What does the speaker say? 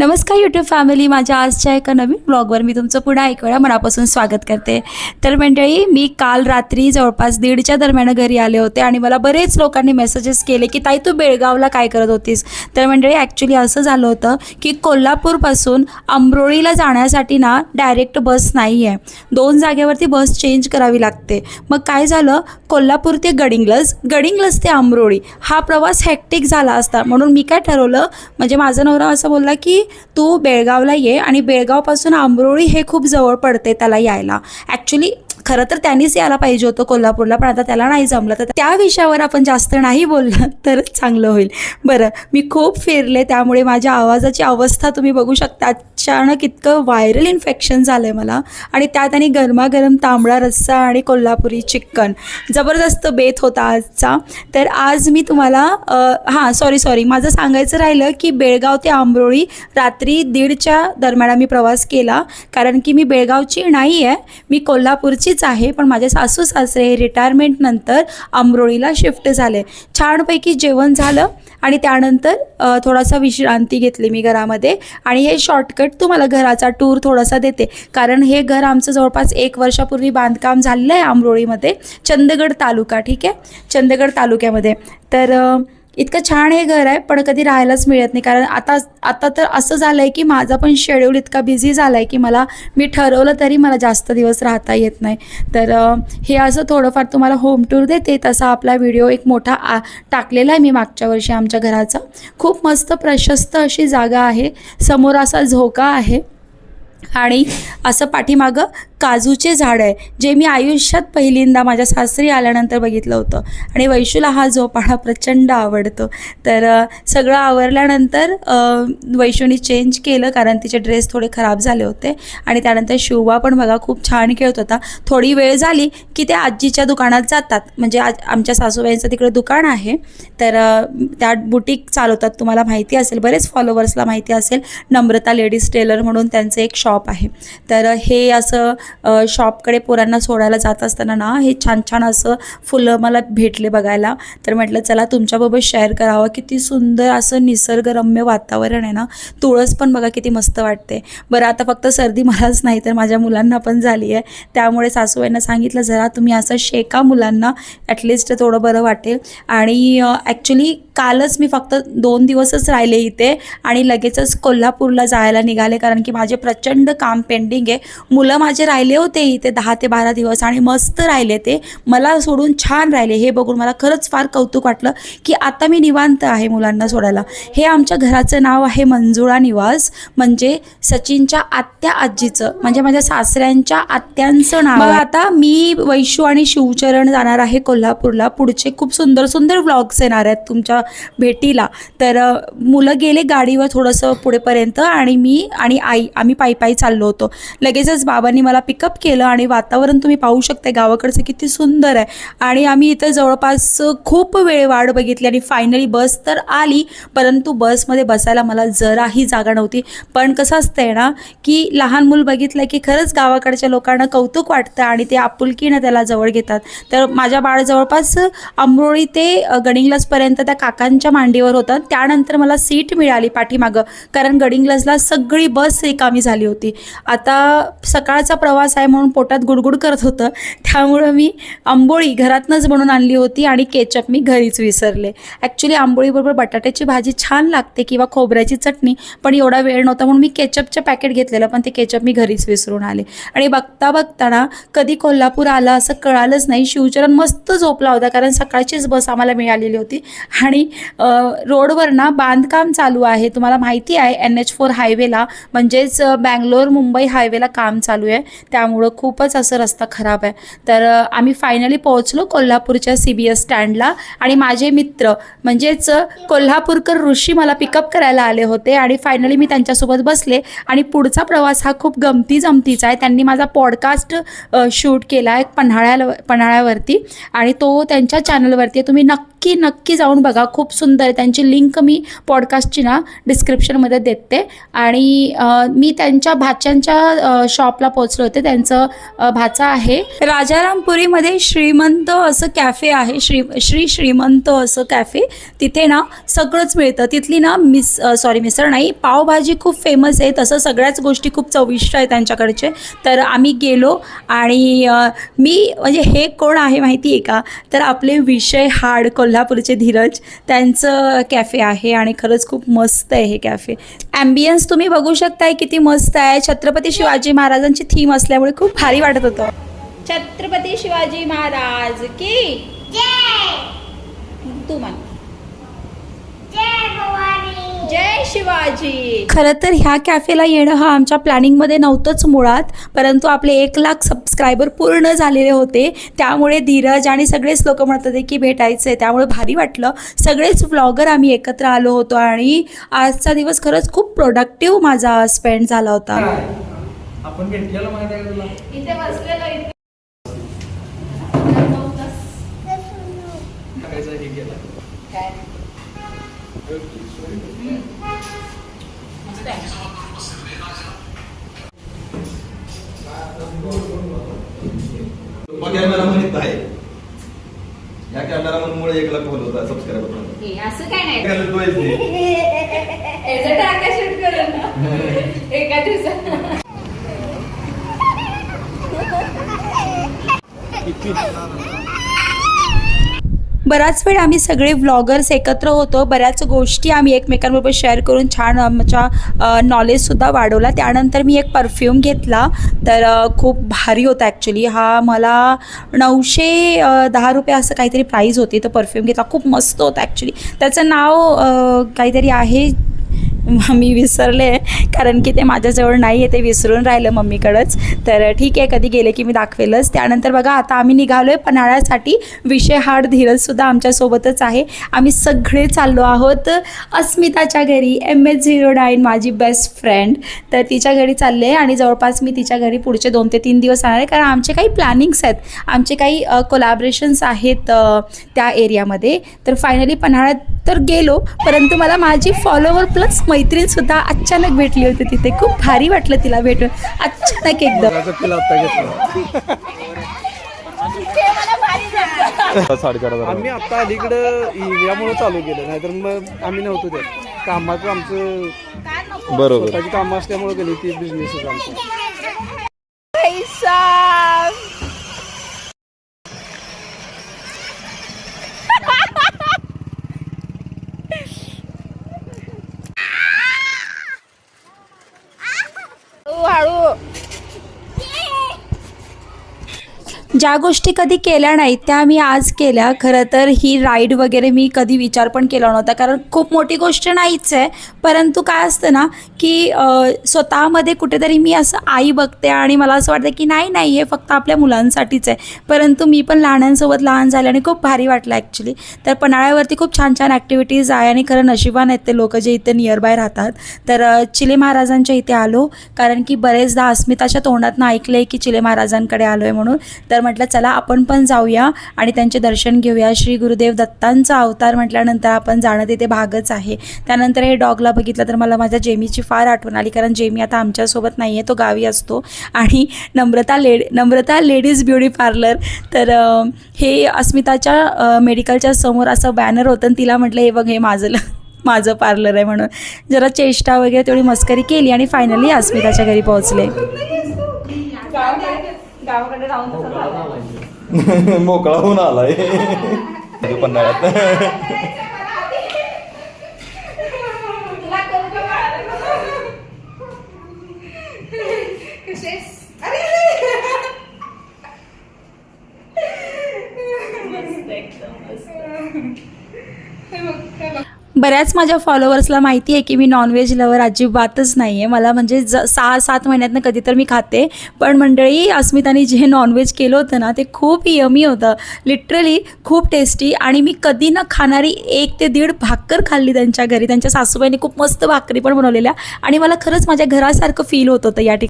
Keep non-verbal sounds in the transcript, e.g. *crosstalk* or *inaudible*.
नमस्कार YouTube family माझ्या आजच्या एका नवीन ब्लॉगवर मी तुमचं पुन्हा एक वेळा मनापासून स्वागत करते. तर मंडळी मी काल रात्री जवळपास दीडच्या दरम्यान घरी आले होते आणि मला बरेच लोकांनी मेसेजेस केले की ताई तू बेळगावला काय करत होतीस? तर मंडळी ॲक्च्युली असं झालं होतं की कोल्हापूरपासून अमरोळीला जाण्यासाठी ना डायरेक्ट बस नाही आहे दोन जागेवरती बस चेंज करावी लागते. मग काय झालं? कोल्हापूर ते गडिंग्लज गडिंग्लज ते अमरोळी हा प्रवास हॅक्टिक झाला असता. म्हणून मी काय ठरवलं? म्हणजे माझा नवरा असं बोलला की तू बेळगावला ये आणि बेळगावपासून आंबरोळी हे खूप जवळ पडते त्याला यायला. ॲक्च्युली खरं तर त्यांनीच यायला पाहिजे होतं कोल्हापूरला पण आता त्याला नाही जमलं. तर त्या विषयावर आपण जास्त नाही बोललं *laughs* तर चांगलं होईल. बरं मी खूप फिरले त्यामुळे माझ्या आवाजाची अवस्था तुम्ही बघू शकता. अचानक इतकं व्हायरल इन्फेक्शन झालं आहे मला. आणि त्यात आणि गरमागरम तांबडा रस्सा आणि कोल्हापुरी चिकन जबरदस्त बेत होता आजचा. तर आज मी तुम्हाला हां सॉरी सॉरी माझं सांगायचं राहिलं की बेळगाव ते आंबरोळी रात्री दीडच्या दरम्यान मी प्रवास केला. कारण की मी बेळगावची नाही आहे मी कोल्हापूरचीच आहे पण माझे सासू सासरे हे रिटायरमेंटनंतर अमरोळीला शिफ्ट झाले. छानपैकी जेवण झालं आणि त्यानंतर थोडासा विश्रांती घेतली मी घरामध्ये आणि हे शॉर्टकट तुम्हाला घराचा टूर थोडासा देते. कारण हे घर आमचं जवळपास एक वर्षापूर्वी बांधकाम झालेलं आहे आंबरोळीमध्ये चंदगड तालुका ठीक आहे? चंदगड तालुक्यामध्ये. तर इतकं छान हे घर आहे पण कधी राहायलाच मिळत नाही. कारण आता आता तर असं झालं आहे की माझा पण शेड्यूल इतका बिझी झाला आहे की मला मी ठरवलं तरी मला जास्त दिवस राहता येत नाही. तर हे असं थोडंफार तुम्हाला होम टूर देते तसा आपला व्हिडिओ एक मोठा आ टाकलेला आहे मी मागच्या वर्षी आमच्या घराचा. खूप मस्त प्रशस्त अशी जागा आहे. समोर असा झोका आहे. आणि असं पाठीमागं काजूचे झाड आहे जे मी आयुष्यात पहिल्यांदा माझ्या सासरी आल्यानंतर बघितलं होतं. आणि वैशूला हा झोपाळा प्रचंड आवडतो. तर सगळं आवरल्यानंतर वैशूने चेंज केलं कारण तिचे ड्रेस थोडे खराब झाले होते. आणि त्यानंतर शिवबा पण बघा खूप छान खेळत होता. थोडी वेळ झाली की ते आजीच्या दुकानात जातात. म्हणजे आज आमच्या सासूबाईंचं तिकडे दुकान आहे. तर त्या बुटीक चालवतात. तुम्हाला माहिती असेल बरेच फॉलोवर्सला माहिती असेल नम्रता लेडीज टेलर म्हणून त्यांचं एक शॉप आहे. तर हे असं शॉपकडे पोरांना सोडायला जात असताना ना हे छान छान असं फुलं मला भेटले बघायला. तर म्हटलं चला तुमच्याबरोबर शेअर करावं. किती सुंदर असं निसर्गरम्य वातावरण आहे ना. तुळस पण बघा किती मस्त वाटते. बरं आता फक्त सर्दी मलाच नाही तर माझ्या मुलांना पण झाली आहे. त्यामुळे सासूबाईंना सांगितलं जरा तुम्ही असं शेका मुलांना ॲटलिस्ट थोडं बरं वाटेल. आणि ॲक्च्युली कालच मी फक्त दोन दिवसच राहिले इथे आणि लगेचच कोल्हापूरला जायला निघाले कारण की माझे प्रचंड काम पेंडिंग आहे. मुलं माझे राहिले होते इथे दहा ते बारा दिवस आणि मस्त राहिले ते. मला सोडून छान राहिले. हे बघून मला खरंच फार कौतुक वाटलं की आता मी निवांत आहे मुलांना सोडायला. हे आमच्या घराचं नाव आहे मंजुळा निवास. म्हणजे सचिनच्या आत्या आजीचं. म्हणजे माझ्या सासऱ्यांच्या आत्यांचं नाव. आता मी वैशू आणि शिवचरण जाणार आहे कोल्हापूरला. पुढचे खूप सुंदर सुंदर व्लॉग्स येणार आहेत तुमच्या भेटीला. तर मुलं गेले गाडीवर थोडंसं पुढेपर्यंत आणि मी आणि आई आम्ही पायी पायी चाललो होतो. लगेचच बाबांनी मला पिकअप केलं आणि वातावरण तुम्ही पाहू शकता गावाकडचं किती सुंदर आहे. आणि आम्ही इथं जवळपास खूप वेळ वाट बघितली आणि फायनली बस तर आली परंतु बसमध्ये बसायला मला जराही जागा नव्हती. पण कसं असतंय ना की लहान मूल बघितलं की खरंच गावाकडच्या लोकांना कौतुक वाटतं आणि ते आपुलकीनं त्याला जवळ घेतात. तर माझ्या बाळ जवळपास आंबोळी ते अ, गडिंग्लजपर्यंत त्या काकांच्या मांडीवर होतं. त्यानंतर मला सीट मिळाली पाठीमागं कारण गडिंग्लजला सगळी बस रिकामी झाली होती. आता सकाळचा प्रवास आहे म्हणून पोटात गुडगुड करत होतं. त्यामुळं मी आंबोळी घरातनंच बनवून आणली होती आणि केचप मी घरीच विसरले. ॲक्च्युली आंबोळीबरोबर बटाट्याची भाजी छान लागते किंवा खोबऱ्याची चटणी पण एवढा वेळ नव्हता म्हणून मी केचपचं पॅकेट घेतलेलं पण ते केचप मी घरीच विसरून आले. आणि बघता बघताना कधी कोल्हापूर आलं असं कळालंच नाही. शिवचरण मस्त झोपला होता कारण सकाळचीच बस आम्हाला मिळालेली होती. आणि रोडवर ना बांधकाम चालू आहे. तुम्हाला माहिती आहे एन एच फोर हायवेला म्हणजेच बँगलोर मुंबई हायवेला काम चालू आहे. त्यामुळं खूपच असं रस्ता खराब आहे. तर आम्ही फायनली पोहोचलो कोल्हापूरच्या सी बी एस स्टँडला आणि माझे मित्र म्हणजेच कोल्हापूरकर ऋषी मला पिकअप करायला आले होते आणि फायनली मी त्यांच्यासोबत बसले आणि पुढचा प्रवास हा खूप गमती जमतीचा आहे. त्यांनी माझा पॉडकास्ट शूट केला आहे पन्हाळ्याला पन्हाळ्यावरती आणि तो त्यांच्या चॅनलवरती तुम्ही नक्की नक्की नक्की जाऊन बघा. खूप सुंदर आहे. त्यांची लिंक मी पॉडकास्टची ना डिस्क्रिप्शनमध्ये देते. आणि मी त्यांच्या भाच्यांच्या शॉपला पोचले होते. त्यांचं भाचा आहे. राजारामपुरीमध्ये श्रीमंत असं कॅफे आहे. श्री श्री श्रीमंत असं कॅफे तिथे ना सगळंच मिळतं. तिथली ना मिस सॉरी मिसळ नाही. पावभाजी खूप फेमस आहे. तसं सगळ्याच गोष्टी खूप चविष्ट आहे त्यांच्याकडचे. तर आम्ही गेलो आणि मी म्हणजे हे कोण आहे माहिती आहे का? तर आपले विषय हार्ड कॉल कोल्हापूरचे धीरज त्यांचं कॅफे आहे आणि खरंच खूप मस्त आहे हे कॅफे. ॲम्बियन्स तुम्ही बघू शकताय किती मस्त आहे. छत्रपती शिवाजी महाराजांची थीम असल्यामुळे खूप भारी वाटत होतं. छत्रपती शिवाजी महाराज की? तू म्हण. जय शिवाजी. खरं तर ह्या कॅफेला येणं हा आमच्या प्लॅनिंगमध्ये नव्हतंच मुळात परंतु आपले एक लाख सबस्क्रायबर पूर्ण झालेले होते. त्यामुळे धीरज आणि सगळेच लोक म्हणत होते की भेटायचं आहे त्यामुळे भारी वाटलं. सगळेच व्लॉगर आम्ही एकत्र आलो होतो आणि आजचा दिवस खरंच खूप प्रोडक्टिव्ह माझा स्पेंड झाला होता. आपण भेटलेलं माहिती आहे का तुला इथे बसलेलो टाकायचं हे केलं आहे. या कॅमेरा मुळे एक लाख फॉलो होता सबस्क्राईबर असं काय नाही. एका दिवसात. बराच वेळ आम्ही सगळे व्लॉगर्स एकत्र होतो. बऱ्याच गोष्टी आम्ही एकमेकांबरोबर शेअर करून छान आमच्या नॉलेजसुद्धा वाढवला. त्यानंतर मी एक परफ्यूम घेतला. तर खूप भारी होता ॲक्च्युली हा मला नऊशे दहा रुपये असं काहीतरी प्राईज होती. तर परफ्यूम घेतला. खूप मस्त होता ॲक्च्युली त्याचं नाव काहीतरी आहे *laughs* मी विसरले कारण की ते माझ्याजवळ नाही आहे ते विसरून राहिलं मम्मीकडंच. तर ठीक आहे कधी गेले की मी दाखवेलच. त्यानंतर बघा आता आम्ही निघालो आहे पन्हाळ्यासाठी. विषय हाड धीरजसुद्धा आमच्यासोबतच आहे. आम्ही सगळे चाललो आहोत अस्मिताच्या घरी एम एच झिरो नाईन माझी बेस्ट फ्रेंड तर तिच्या घरी चालले आहे आणि जवळपास मी तिच्या घरी पुढचे दोन ते तीन दिवस राहणार आहे. कारण आमचे काही प्लॅनिंग्स आहेत. आमचे काही कोलॅबरेशन्स आहेत त्या एरियामध्ये तर फायनली पन्हाळ्यात तर गेलो. परंतु मला माझी फॉलोवर प्लस मै मैत्रीणसुद्धा अचानक भेटली होती तिथे. खूप भारी वाटलं तिला भेटून. अचानक एकदम साडेचार हजार आम्ही आता अलीकडं यामुळे चालू केलं. नाहीतर मग आम्ही नव्हतो त्यात. कामाचं आमचं बरोबर. कामं असल्यामुळे गेली ती बिझनेस आमचा. ज्या गोष्टी कधी केल्या नाहीत त्या मी आज केल्या. खरं तर ही राईड वगैरे मी कधी विचार पण केला नव्हता. कारण खूप मोठी गोष्ट नाहीच आहे. परंतु काय असतं ना की स्वतःमध्ये कुठेतरी मी असं आई बघते आणि मला असं वाटतं की नाही नाही हे फक्त आपल्या मुलांसाठीच आहे. परंतु मी पण लहानांसोबत लहान झाले आणि खूप भारी वाटलं ॲक्च्युली तर पन्हाळ्यावरती खूप छान छान ॲक्टिव्हिटीज आहे आणि खरं नशिबान आहेत ते लोक जे इथे नियरबाय राहतात. तर चिले महाराजांच्या इथे आलो. कारण की बरेचदा अस्मिताच्या तोंडातनं ऐकलं आहे की चिले महाराजांकडे आलो आहे म्हणून. तर म्हटलं चला आपण पण जाऊया आणि त्यांचे दर्शन घेऊया. श्री गुरुदेव दत्तांचा अवतार म्हटल्यानंतर आपण जाणं तिथे भागच आहे. त्यानंतर हे डॉगला बघितलं तर मला माझ्या जेमीची फार आठवण आली कारण जेमी आता आमच्यासोबत नाही आहे तो गावी असतो. आणि नम्रता लेड नम्रता लेडीज ब्युटी पार्लर. तर हे अस्मिताच्या मेडिकलच्या समोर असं बॅनर होतं आणि तिला म्हटलं हे बघ हे माझं माझं पार्लर आहे म्हणून. जरा चेष्टा वगैरे तेवढी मस्करी केली आणि फायनली अस्मिताच्या घरी पोहोचले. गावाकडे राहून *laughs* मोकळा होऊन आलाय. *laughs* *laughs* पन्हाळ्यात. बऱ्याच माझ्या फॉलोअर्सला माहिती आहे की मी नॉनव्हेज लवर अजिबातच नाही आहे मला म्हणजे ज सहा सात महिन्यातनं कधी तर मी खाते. पण मंडळी अस्मिताने जे नॉनव्हेज केलं होतं ना ते खूप यमी होतं. लिटरली खूप टेस्टी आणि मी कधी न खाणारी एक ते दीड भाकर खाल्ली त्यांच्या घरी. त्यांच्या सासूबाईने खूप मस्त भाकरी पण बनवलेल्या. आणि मला खरंच माझ्या घरासारखं फील होत होतं या ठिकाणी.